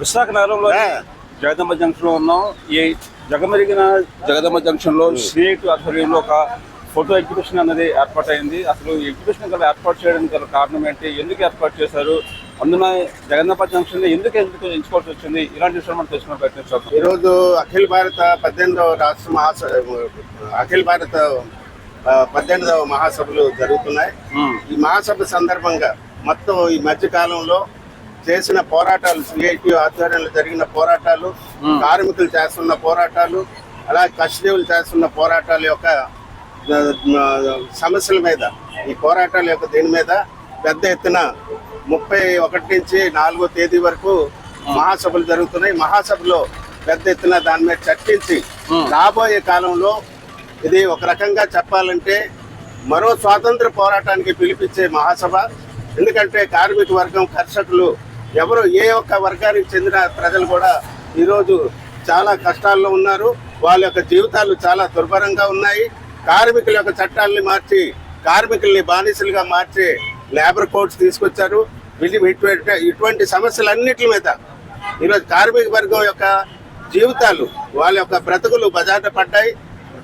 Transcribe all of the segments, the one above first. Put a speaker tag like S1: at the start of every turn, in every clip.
S1: విశాఖ నగరంలో జగదమ్మ జంక్షన్లో ఉన్నాం. ఈ జగమెరిగిన జగదమ్మ జంక్షన్లో స్నేట్ ఆధ్వర్యంలో ఒక ఫోటో ఎగ్జిబిషన్ అనేది ఏర్పాటైంది. అసలు ఈ ఎగ్జిబిషన్ గల ఏర్పాటు చేయడానికి గల కారణం ఏంటి? ఎందుకు ఏర్పాటు చేశారు? అందున జగదమ్మ జంక్షన్ ఎందుకు ఎందుకు ఎంచుకోవాల్సి వచ్చింది? ఇలాంటి విషయాలు మనం తెలుసుకునే ప్రయత్నం చేద్దాం.
S2: ఈరోజు అఖిల భారత పద్దెనిమిదవ రాష్ట్ర మహాస అఖిల భారత పద్దెనిమిదవ మహాసభలు జరుగుతున్నాయి. ఈ మహాసభ సందర్భంగా మొత్తం ఈ మధ్య కాలంలో చేసిన పోరాటాలు సిఐటి ఆధ్వర్యంలో జరిగిన పోరాటాలు కార్మికులు చేస్తున్న పోరాటాలు అలాగే కష్టజీవులు చేస్తున్న పోరాటాల యొక్క సమస్యల మీద ఈ పోరాటాల యొక్క దీని మీద పెద్ద ఎత్తున ముప్పై ఒకటి నుంచి నాలుగో తేదీ వరకు మహాసభలు జరుగుతున్నాయి. మహాసభలో పెద్ద ఎత్తున దాని మీద చర్చించి రాబోయే కాలంలో ఇది ఒక రకంగా చెప్పాలంటే మరో స్వాతంత్ర పోరాటానికి పిలిపించే మహాసభ. ఎందుకంటే కార్మిక వర్గం కర్షకులు ఎవరు ఏ ఒక్క వర్గానికి చెందిన ప్రజలు కూడా ఈరోజు చాలా కష్టాల్లో ఉన్నారు. వాళ్ళ యొక్క జీవితాలు చాలా దుర్భరంగా ఉన్నాయి. కార్మికుల యొక్క చట్టాలని మార్చి కార్మికుల్ని బానిసలుగా మార్చి లేబర్ కోడ్స్ తీసుకొచ్చారు. ఇటువంటి ఇటువంటి సమస్యలన్నిటి మీద ఈరోజు కార్మిక వర్గం యొక్క జీవితాలు వాళ్ళ యొక్క బ్రతుకులు బజాట పడ్డాయి.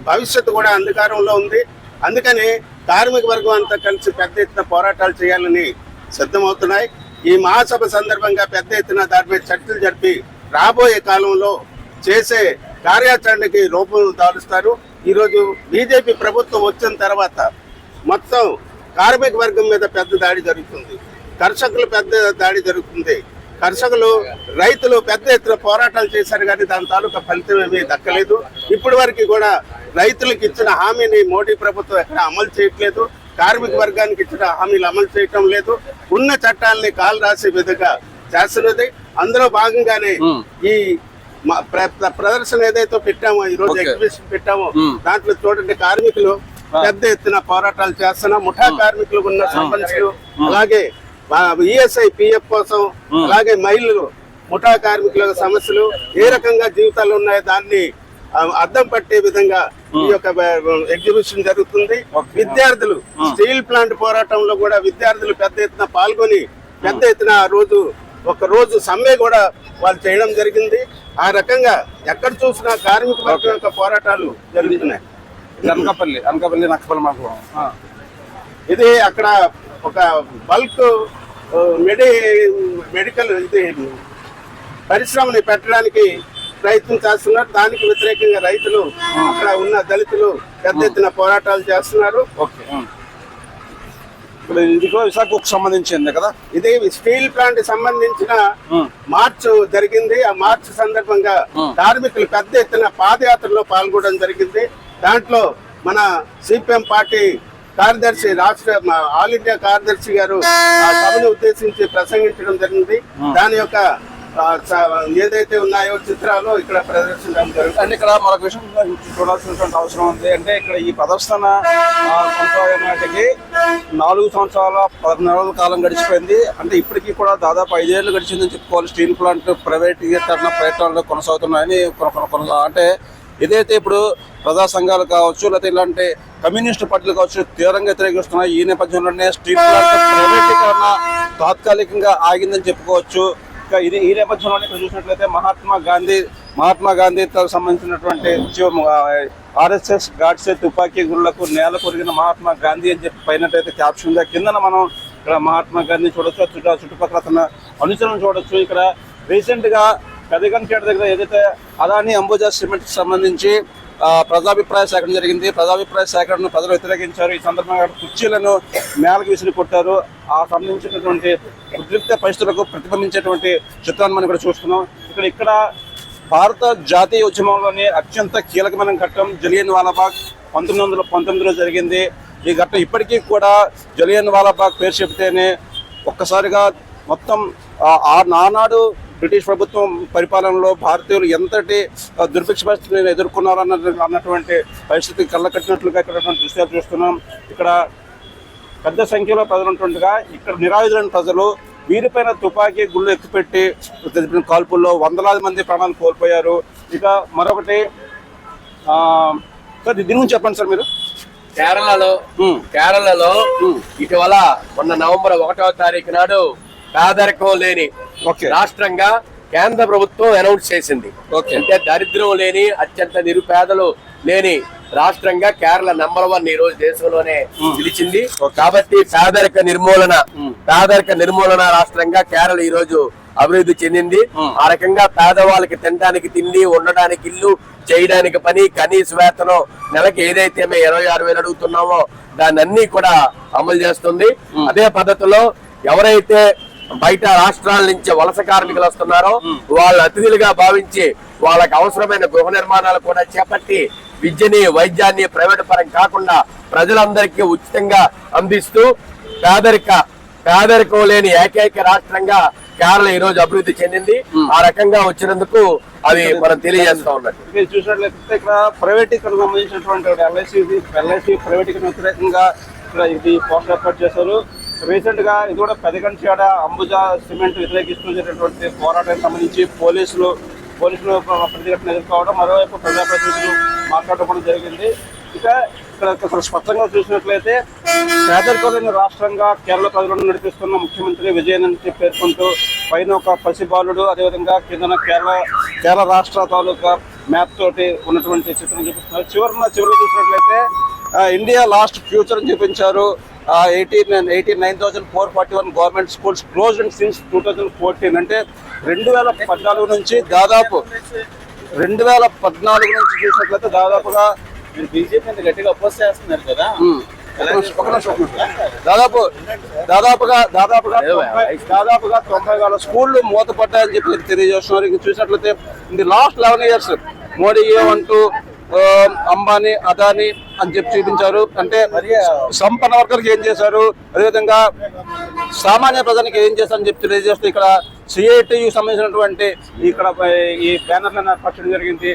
S2: భవిష్యత్తు కూడా అంధకారంలో ఉంది. అందుకని కార్మిక వర్గం అంతా కలిసి పెద్ద ఎత్తున పోరాటాలు చేయాలని సిద్ధమవుతున్నాయి. ఈ మహాసభ సందర్భంగా పెద్ద ఎత్తున దాని మీద చర్చలు జరిపి రాబోయే కాలంలో చేసే కార్యాచరణకి రూపం దాలుస్తారు. ఈరోజు బీజేపీ ప్రభుత్వం వచ్చిన తర్వాత మొత్తం కార్మిక వర్గం మీద పెద్ద దాడి జరుగుతుంది. కర్షకులు పెద్ద దాడి జరుగుతుంది. కర్షకులు రైతులు పెద్ద ఎత్తున పోరాటాలు చేశారు కానీ దాని తాలూకా ఫలితం ఏమీ దక్కలేదు. ఇప్పటి వరకు కూడా రైతులకు ఇచ్చిన హామీని మోడీ ప్రభుత్వం ఎక్కడ అమలు చేయట్లేదు. కార్మిక వర్గానికి ఇచ్చిన హామీలు అమలు చేయటం లేదు. ఉన్న చట్టాలని కాలు రాసే విధంగా చేస్తున్నది. అందులో భాగంగానే. ఈ ప్రదర్శన ఏదైతే పెట్టామో ఈ రోజు. ఎగ్జిబిషన్ పెట్టామో. దాంట్లో చూడండి కార్మికులు పెద్ద ఎత్తున పోరాటాలు చేస్తున్నాం ముఠా కార్మికులకు ఉన్న సమస్యలు అలాగే ఈఎస్ఐ పిఎఫ్ కోసం అలాగే మహిళలు ముఠా కార్మికుల సమస్యలు ఏ రకంగా జీవితాలు ఉన్నాయో దాన్ని అద్దం పట్టే విధంగా ఈ యొక్క ఎగ్జిబిషన్ జరుగుతుంది. విద్యార్థులు స్టీల్ ప్లాంట్ పోరాటంలో కూడా విద్యార్థులు పెద్ద ఎత్తున పాల్గొని పెద్ద ఎత్తున ఆ రోజు ఒక రోజు సమ్మె కూడా వాళ్ళు చేయడం జరిగింది. ఆ రకంగా ఎక్కడ చూసినా కార్మిక వర్గం యొక్క పోరాటాలు జరుగుతున్నాయి.
S1: ఇది అనకాపల్లి అనకాపల్లి నక్కపల్లి మాకు
S2: ఇది అక్కడ ఒక బల్క్ మెడి మెడికల్ ఇది పరిశ్రమని పెట్టడానికి ప్రయత్నం చేస్తున్నారు. దానికి వ్యతిరేకంగా రైతులు అక్కడ ఉన్న దళితులు పెద్ద ఎత్తున పోరాటాలు చేస్తున్నారు.
S1: ఇప్పుడు ఇది విశాఖకు సంబంధించింది కదా?
S2: ఇది స్టీల్ ప్లాంట్ సంబంధించిన మార్చ్ జరిగింది. ఆ మార్చ్ సందర్భంగా. కార్మికులు పెద్ద ఎత్తున పాదయాత్రలో పాల్గొనడం జరిగింది. దాంట్లో మన సిపిఎం పార్టీ కార్యదర్శి రాష్ట్ర ఆల్ ఇండియా కార్యదర్శి గారు ఆ సభను ఉద్దేశించి ప్రసంగించడం జరిగింది. దాని యొక్క ఏదైతే ఉన్నాయో చిత్రాలు ఇక్కడ ప్రదర్శించడం జరుగుతుంది.
S1: అంటే ఇక్కడ మరొక విషయం చూడాల్సినటువంటి అవసరం ఉంది. అంటే ఇక్కడ ఈ ప్రదర్శన నాటికి నాలుగు సంవత్సరాల పది నెలల కాలం గడిచిపోయింది. అంటే ఇప్పటికీ కూడా దాదాపు ఐదేళ్ళు గడిచిందని చెప్పుకోవాలి. స్టీల్ ప్లాంట్ ప్రైవేటీకరణ ప్రయత్నాలు కొనసాగుతున్నాయని కొన- అంటే ఏదైతే ఇప్పుడు ప్రజా సంఘాలు కావచ్చు లేకపోతే ఇలాంటి కమ్యూనిస్ట్ పార్టీలు కావచ్చు తీవ్రంగా వ్యతిరేకిస్తున్నాయి. ఈ నేపథ్యంలోనే స్టీల్ ప్లాంట్ ప్రైవేటీకరణ తాత్కాలికంగా ఆగిందని చెప్పుకోవచ్చు. ఇది ఈ నేపథ్యంలోనే ఇక్కడ చూసినట్లయితే మహాత్మా గాంధీ మహాత్మా గాంధీతో సంబంధించినటువంటి ఆర్ఎస్ఎస్ గాడ్సే తుపాకీ గురులకు నేల కొరిగిన మహాత్మా గాంధీ అని చెప్పి పైనట్టయితే క్యాప్షన్ ఉంది? కిందన మనం ఇక్కడ మహాత్మా గాంధీ చూడొచ్చు చుట్టూ చుట్టుపక్కల తన అనుచరులను చూడొచ్చు. ఇక్కడ రీసెంట్గా పెదగంచేట దగ్గర ఏదైతే అదాని అంబుజా సిమెంట్ సంబంధించి ప్రజాభిప్రాయ సేకరణ జరిగింది. ప్రజాభిప్రాయ సేకరణను ప్రజలు వ్యతిరేకించారు. ఈ సందర్భంగా కుర్చీలను నేలకు విసిరి కొట్టారు. ఆ సంబంధించినటువంటి ఉద్రిక్త పరిస్థితులకు ప్రతిబింబించేటువంటి చిత్రాన్ని మనం ఇక్కడ చూస్తున్నాం. ఇక్కడ ఇక్కడ భారత జాతీయ ఉద్యమంలోని అత్యంత కీలకమైన ఘట్టం జలియన్ వాలాబాగ్. పంతొమ్మిది వందల పంతొమ్మిదిలో జరిగింది. ఈ ఘట్టం ఇప్పటికీ కూడా జలియన్ వాలాబాగ్ పేరు చెబితేనే ఒక్కసారిగా మొత్తం ఆ- ఆ నానాడు బ్రిటిష్ ప్రభుత్వం పరిపాలనలో భారతీయులు ఎంతటి దుర్భిక్ష పరిస్థితిని ఎదుర్కొన్నారు అన్న అన్నటువంటి పరిస్థితి కళ్ళ కట్టినట్లుగా ఇక్కడ దృశ్యాలు చూస్తున్నాం ఇక్కడ పెద్ద సంఖ్యలో ప్రజలు ఉంటుండగా ఇక్కడ నిరాయుధులైన ప్రజలు వీరిపైన తుపాకీ గుళ్ళు ఎక్కుపెట్టి జరిపిన కాల్పుల్లో వందలాది మంది ప్రాణాలు కోల్పోయారు. ఇక మరొకటి సార్ దీని గురించి చెప్పండి సార్ మీరు.
S3: కేరళలో కేరళలో ఇటీవల మొన్న నవంబర్ ఒకటవ తారీఖు నాడు పేదరికం లేని రాష్ట్రంగా కేంద్ర ప్రభుత్వం అనౌన్స్ చేసింది.
S1: ఓకే.
S3: అంటే దరిద్రం లేని అత్యంత నిరుపేదలు లేని రాష్ట్రంగా కేరళ నంబర్ వన్ ఈ రోజు దేశంలోనే నిలిచింది. కాబట్టి పేదరిక నిర్మూలన పేదరిక నిర్మూలన రాష్ట్రంగా కేరళ ఈ రోజు అభివృద్ధి చెందింది. ఆ రకంగా పేదవాళ్ళకి తినడానికి తిండి ఉండడానికి ఇల్లు చేయడానికి పని కనీస వేతనం నెలకి ఏదైతే మేము ఇరవై ఆరు వేలు అడుగుతున్నామో దాన్ని అన్ని కూడా అమలు చేస్తుంది. అదే పద్ధతిలో ఎవరైతే బయట రాష్ట్రాల నుంచి వలస కార్మికులు వస్తున్నారో. వాళ్ళ అతిథులుగా భావించి వాళ్ళకి అవసరమైన గృహ నిర్మాణాలు కూడా చేపట్టి విద్యని వైద్యాన్ని ప్రైవేట్ పరం కాకుండా ప్రజలందరికీ ఉచితంగా అందిస్తూ పేదరిక పేదరికం లేని ఏకైక రాష్ట్రంగా కేరళ ఈ రోజు అభివృద్ధి చెందింది. ఆ రకంగా వచ్చినందుకు అది మనం తెలియజేస్తా ఉన్నట్టు
S1: మీరు చూసినట్లయితే ఇక్కడ ప్రైవేటీకరణ సంబంధించినటువంటి ఎల్ఐసి ఎల్ఐసి ప్రైవేటీకరణ వ్యతిరేకంగా ఇక్కడ ఇది పోస్టర్ ఏర్పాటు చేశారు. రీసెంట్గా ఇది కూడా పెదగంచేడ అంబుజా సిమెంట్ వ్యతిరేకిస్తున్నటువంటి జరిగినటువంటి పోరాటానికి సంబంధించి పోలీసులు పోలీసులు ప్రతిఘటన ఎదుర్కోవడం మరోవైపు ప్రజాప్రతినిధులు మాట్లాడడం కూడా జరిగింది. ఇక ఇక్కడ ఇక్కడ స్పష్టంగా చూసినట్లయితే పేదరికమైన రాష్ట్రంగా కేరళ ప్రజలను నడిపిస్తున్న ముఖ్యమంత్రి విజయన్ పేర్కొంటూ పైన ఒక పసిబాలుడు అదేవిధంగా కిందన కేరళ కేరళ రాష్ట్ర తాలూకా మ్యాప్ తోటి ఉన్నటువంటి చిత్రం చూపిస్తున్నారు. చివరిన చివరి చూసినట్లయితే ఇండియా లాస్ట్ ఫ్యూచర్ అని చూపించారు eighteen eighteen nine thousand four forty one government schools close since two thousand fourteen అంటే రెండు వేల పద్నాలుగు నుంచి దాదాపు రెండు వేల పద్నాలుగు నుంచి చూసినట్లయితే దాదాపుగా
S4: బీజేపీ గట్టిగా అపోజ్ చేస్తున్నారు కదా.
S1: దాదాపు దాదాపుగా దాదాపుగా దాదాపుగా తొంభై వేల స్కూళ్ళు మూతపడ్డాయని చెప్పి తెలియజేస్తున్నారు. ఇంక చూసినట్లయితే ఇది లాస్ట్ లెవెన్ ఇయర్స్ మోడీ ఏమంటూ అంబానీ అదానీ అని చెప్పి చూపించారు. అంటే సంపన్న వర్గానికి ఏం చేశారు? అదేవిధంగా సామాన్య ప్రజలకు ఏం చేస్తారని చెప్పి తెలియజేస్తూ ఇక్కడ సిఐటియు సంబంధించినటువంటి ఇక్కడ ఈ బ్యానర్లను ఏర్పరచడం జరిగింది.